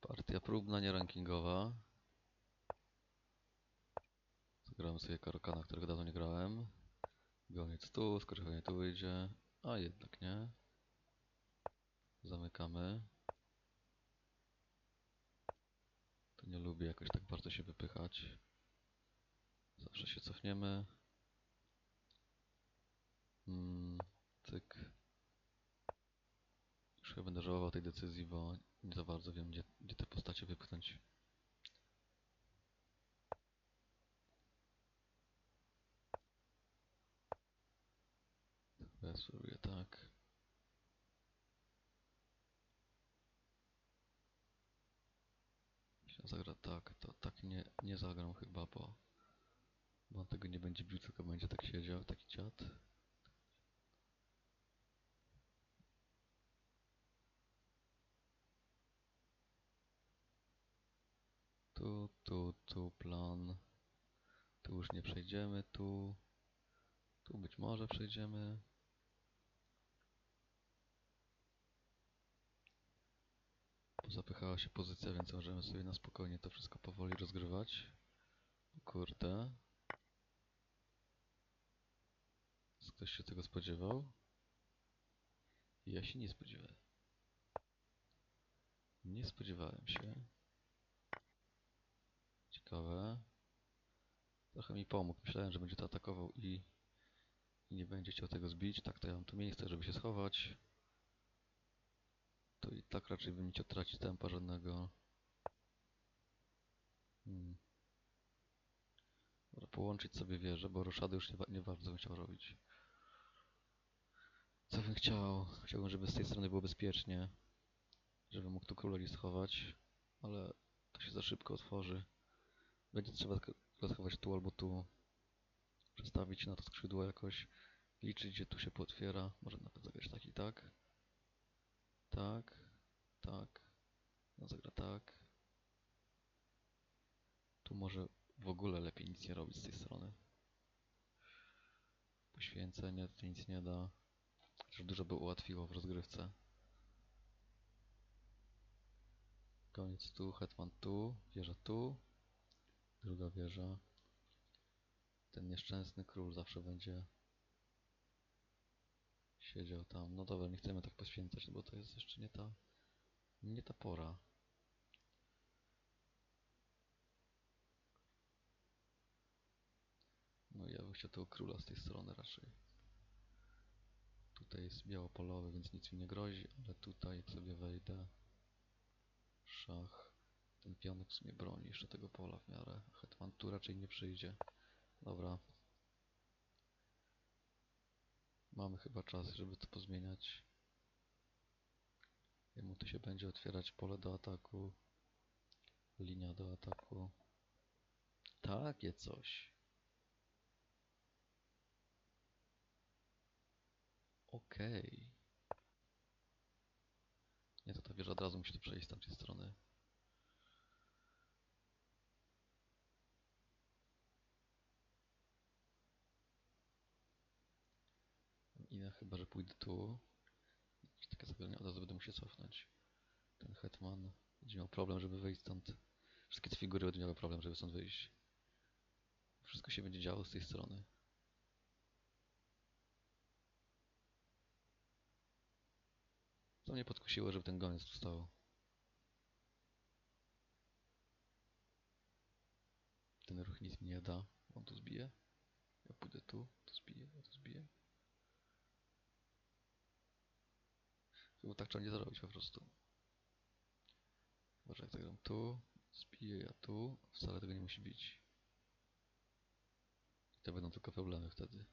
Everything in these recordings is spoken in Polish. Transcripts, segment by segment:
Partia próbna, nie rankingowa. Zagrałem sobie Karokana, którego dawno nie grałem. Goniec tu, skoczenie tu wyjdzie, a jednak nie. Zamykamy. To nie lubię jakoś tak bardzo się wypychać. Zawsze się cofniemy. Mm, cyk. Już chyba będę żałował tej decyzji, bo nie za bardzo wiem, gdzie, gdzie te postacie wypchnąć. Ja tak. Jeśli zagra tak, to tak nie, nie zagram chyba, bo, bo on tego nie będzie bił, tylko będzie tak siedział, taki dziad. Tu, tu, tu plan. Tu już nie przejdziemy, tu. Tu być może przejdziemy. Zapychała się pozycja, więc możemy sobie na spokojnie to wszystko powoli rozgrywać. Kurde. Ktoś się tego spodziewał? Ja się nie spodziewałem. Nie spodziewałem się. Ciekawe. Trochę mi pomógł. Myślałem, że będzie to atakował i, i nie będzie chciał tego zbić. Tak to ja mam tu miejsce, żeby się schować. To i tak raczej bym nie chciał tracić tempa żadnego. Hmm. Połączyć sobie wieże, bo roszady już nie, nie bardzo bym chciał robić. Co bym chciał? Chciałbym, żeby z tej strony było bezpiecznie. Żeby mógł tu królowi schować. Ale to się za szybko otworzy. Będzie trzeba schować tu albo tu. Przestawić na to skrzydło jakoś. Liczyć, gdzie tu się pootwiera. Może nawet zagrać tak i tak. Tak. Tak. No zagra tak. Tu może w ogóle lepiej nic nie robić z tej strony. Poświęcenie to nic nie da. Chociaż dużo by ułatwiło w rozgrywce. Koniec tu, hetman tu, wieża tu. Druga wieża. Ten nieszczęsny król zawsze będzie siedział tam. No dobra, nie chcemy tak poświęcać, no bo to jest jeszcze nie ta, nie ta pora. No ja bym chciał tego króla z tej strony raczej. Tutaj jest białopolowy, więc nic mi nie grozi, ale tutaj sobie wejdę, szach, ten pionek w sumie broni jeszcze tego pola w miarę. Hetman tu raczej nie przyjdzie. Dobra. Mamy chyba czas, żeby to pozmieniać. Jemu tu się będzie otwierać pole do ataku. Linia do ataku. Takie coś. Okej. Nie, to ta wieża od razu musi tu przejść z tamtej strony. Chyba, że pójdę tu. Jakieś takie zagrożenie, od razu będę musiał cofnąć. Ten hetman będzie miał problem, żeby wyjść stąd. Wszystkie te figury będą miały problem, żeby stąd wyjść. Wszystko się będzie działo z tej strony. To mnie podkusiło, żeby ten goniec tu stał. Ten ruch nic mi nie da. On tu zbije. Ja pójdę tu, tu zbiję, ja tu zbiję. Chyba tak trzeba nie zrobić po prostu. Może jak zagram tu, zbiję ja tu, wcale tego nie musi bić. I to będą tylko problemy wtedy.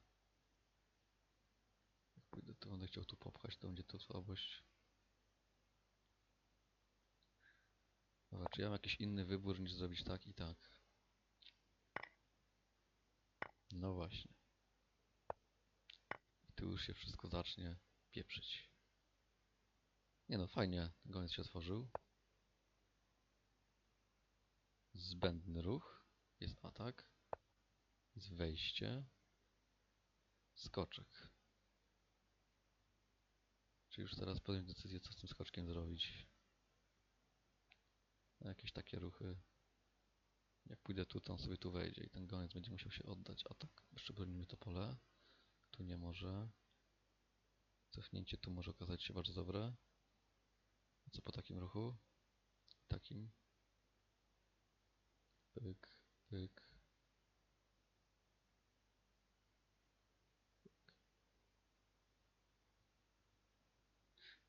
Jak pójdę tu, będę chciał tu popchać, to będzie to słabość. Dobra, czy ja mam jakiś inny wybór niż zrobić tak i tak? No właśnie. I tu już się wszystko zacznie pieprzyć. Nie no, fajnie. Goniec się otworzył. Zbędny ruch. Jest atak. Jest wejście. Skoczek. Czy już teraz podjąć decyzję, co z tym skoczkiem zrobić? jakieś takie ruchy. Jak pójdę tu, to on sobie tu wejdzie i ten goniec będzie musiał się oddać. A tak, jeszcze bronimy to pole. Tu nie może. Cofnięcie tu może okazać się bardzo dobre. Co po takim ruchu? Takim. Pyk, pyk.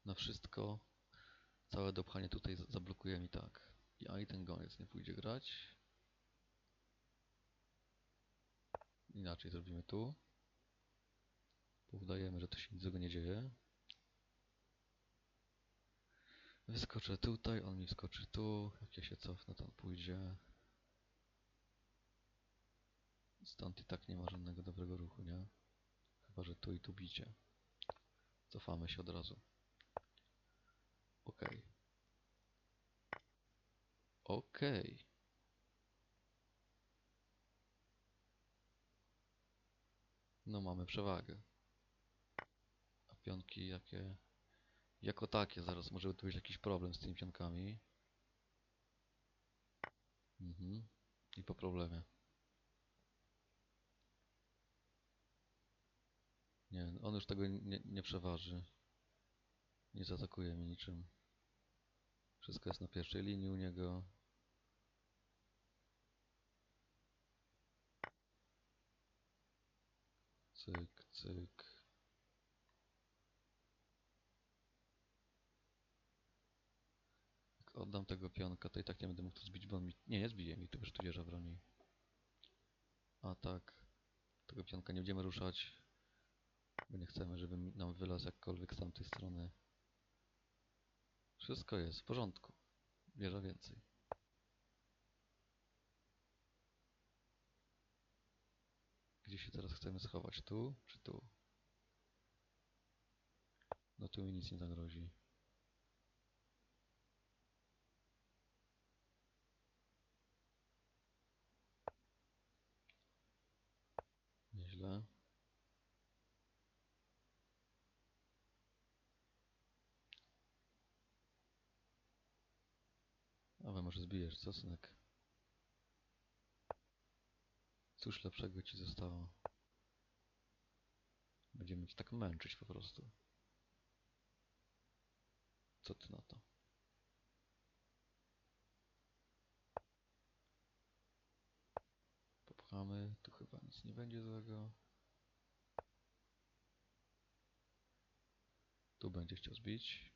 Na wszystko. Całe dopchanie tutaj za- zablokuje mi tak. I ten goniec nie pójdzie grać. Inaczej zrobimy tu. Udajemy, że to się nic złego nie dzieje. Wyskoczę tutaj, on mi wskoczy tu. Jak ja się cofnę, to on pójdzie. Stąd i tak nie ma żadnego dobrego ruchu, nie? Chyba, że tu i tu bicie. Cofamy się od razu. Okej. Okej. No mamy przewagę. A pionki jakie? Jako takie, zaraz może tu być jakiś problem z tymi pionkami. Mhm. I po problemie. Nie, on już tego nie, nie przeważy. Nie zaatakuje mi niczym. Wszystko jest na pierwszej linii u niego. Cyk, cyk. Jak oddam tego pionka, to i tak nie będę mógł tu zbić, bo on mi... Nie, nie zbije mi, tu już tu wieża broni. A tak. Tego pionka nie będziemy ruszać. Bo nie chcemy, żeby nam wylazł jakkolwiek z tamtej strony. Wszystko jest w porządku. Wieża więcej. Gdzie się teraz chcemy schować? Tu czy tu? No tu mi nic nie zagrozi. Nieźle. A we może zbijesz, co synek? Cóż lepszego ci zostało? Będziemy cię tak męczyć po prostu. Co ty na to? Popchamy, nie będzie złego. Tu będzie chciał zbić.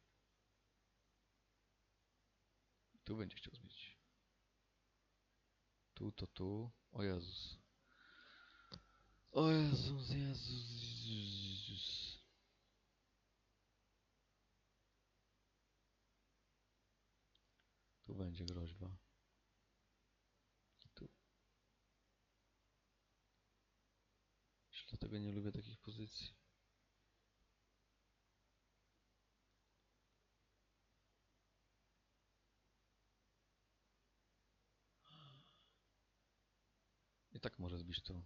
Tu będzie chciał zbić. Tu to tu. O Jezus. O Jezus, Jezus. Tu będzie groźba. I tu. Dlatego nie lubię takich pozycji. I tak może zbić tu.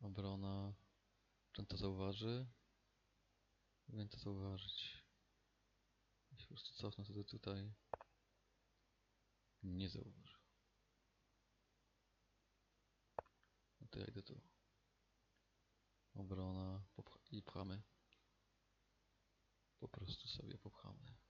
Obrona. On to zauważy? Powinien to zauważyć. Jeśli po prostu cofnę sobie tutaj. Nie zauważy. No to ja idę tu. Obrona. I pchamy. Po prostu sobie popchamy.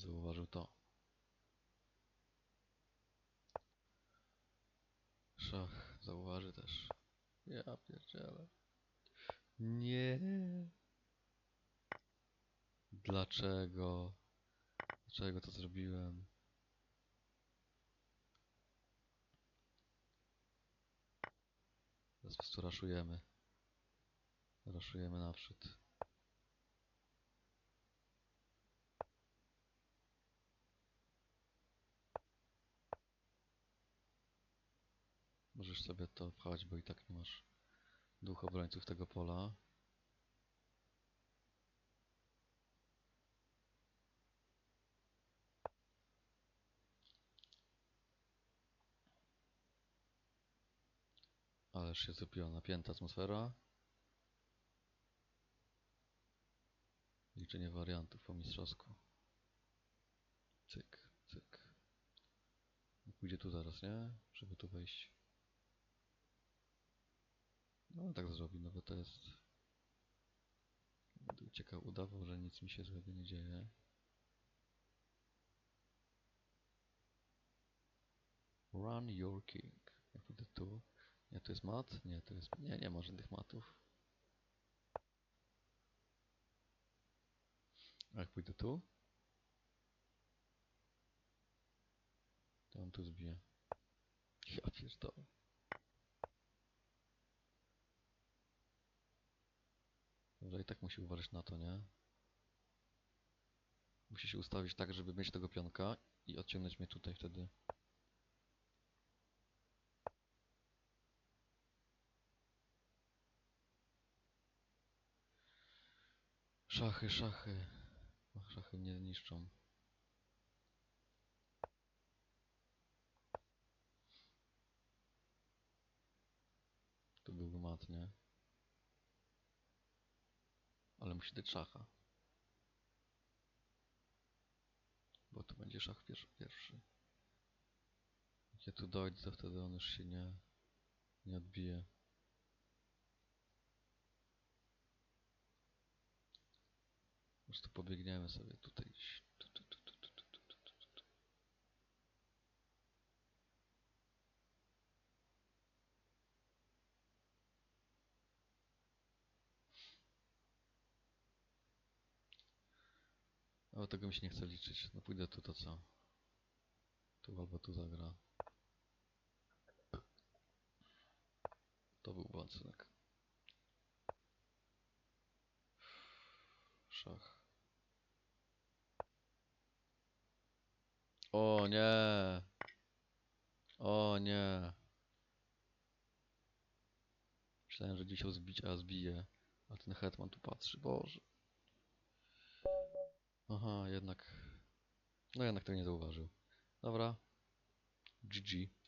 Zauważył to. Szach zauważy też. Ja pierdzielę. Nie. Dlaczego? Dlaczego to zrobiłem? Teraz po prostu raszujemy. Raszujemy naprzód. Możesz sobie to pchać, bo i tak nie masz dwóch obrońców tego pola. Ależ się zrobiła napięta atmosfera. Liczenie wariantów po mistrzowsku. Cyk, cyk. Pójdzie tu zaraz, nie? Żeby tu wejść. No tak zrobi, no bo to jest... Będę uciekał, udawał, że nic mi się złego nie dzieje. Run your king. Jak pójdę tu... Nie, tu jest mat? Nie, tu jest... Nie, nie ma żadnych matów. A jak pójdę tu? To on tu zbije. Ja pierdolę. Dobra, i tak musi uważać na to, nie? Musi się ustawić tak, żeby mieć tego pionka i odciągnąć mnie tutaj wtedy. Szachy, szachy. Ach, Szachy mnie niszczą. Tu byłby mat, nie? Ale musi dać szacha. Bo tu będzie szach pierwszy. Jak ja tu dojdę, to wtedy on już się nie, nie odbije. Po prostu pobiegniemy sobie tutaj. Ale tego mi się nie chce liczyć. No pójdę tu, to co? Tu albo tu zagra. To był łacunek. Szach. O nie! O nie! Myślałem, że ją zbić, a zbije. A ten hetman tu patrzy. Boże. Aha, jednak... No jednak tego nie zauważył. Dobra. GG.